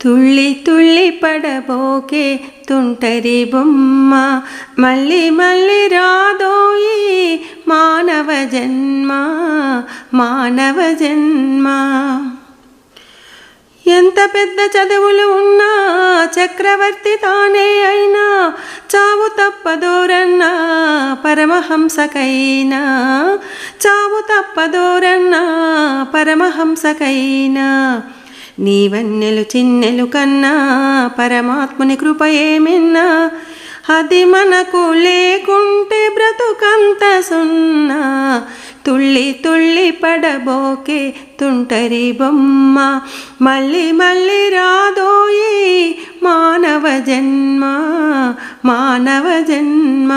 తుళ్ళి తుళ్ళి పడబోకే తుంటరి బొమ్మ మళ్ళీ మళ్ళీ రాదోయి మానవ జన్మ మానవ జన్మ ఎంత పెద్ద చదువులు ఉన్నా చక్రవర్తి తానే అయినా చావు తప్పదోరన్నా పరమహంసకైనా చావు తప్పదోరన్నా పరమహంసకైనా నీవన్నెలు చిన్నెలు కన్నా పరమాత్ముని కృప ఏమిన్నా? అది మనకు లేకుంటే బ్రతుకంత సున్నా. తుళ్ళి తుళ్ళి పడబోకే తుంటరి బొమ్మ. మళ్ళీ మళ్ళీ రాదోయే మానవ జన్మ మానవ జన్మ.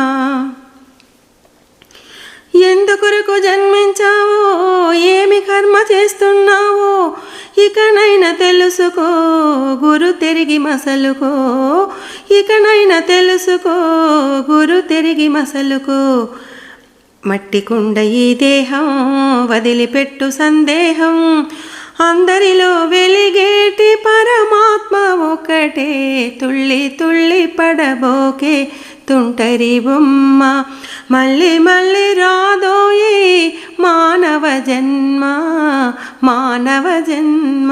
ఎందుకొరకు జన్మించావో ఏమి కర్మ చేస్తున్నా? ఇకనైనా తెలుసుకో గురు తిరిగి మసలుకో. ఇకనైనా తెలుసుకో గురు తిరిగి మసలుకో. మట్టి కుండ ఈ దేహం వదిలిపెట్టు సందేహం. అందరిలో వెలిగేటి పరమాత్మ ఒకటే తుళ్ళి తుళ్ళి పడబోకే తుంటరి బొమ్మ. మళ్ళీ మళ్ళీ పోయే మానవ జన్మ మానవ జన్మ.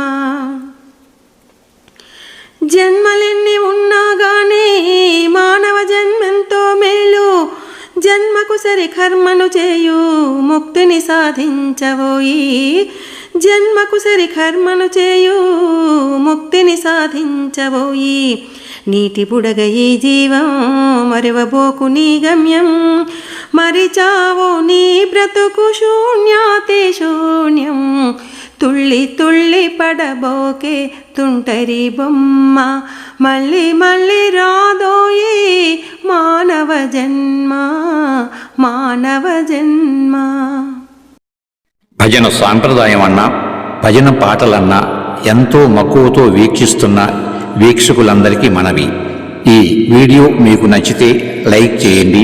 జన్మలెన్ని ఉన్నా గానీ మానవ జన్మెంతో మేలు. జన్మకు సరి కర్మను చేయు ముక్తిని సాధించబోయి. జన్మకు సరి కర్మను చేయు ముక్తిని సాధించబోయి. నీటి బుడగ ఈ జీవం మరువబోకు నీ గమ్యం. మరిచావో నీ బ్రతుకు శూన్యాతి శూన్యం. తుళ్ళి తుళ్ళి పడబోకే తుంటరి బొమ్మ. మళ్ళీ మళ్ళీ రాదోయే మానవ జన్మ మానవ జన్మ. భజన సాంప్రదాయం అన్నా భజన పాటలన్నా ఎంతో మక్కువతో వీక్షిస్తున్న వీక్షకులందరికీ మనవి. ఈ వీడియో మీకు నచ్చితే లైక్ చేయండి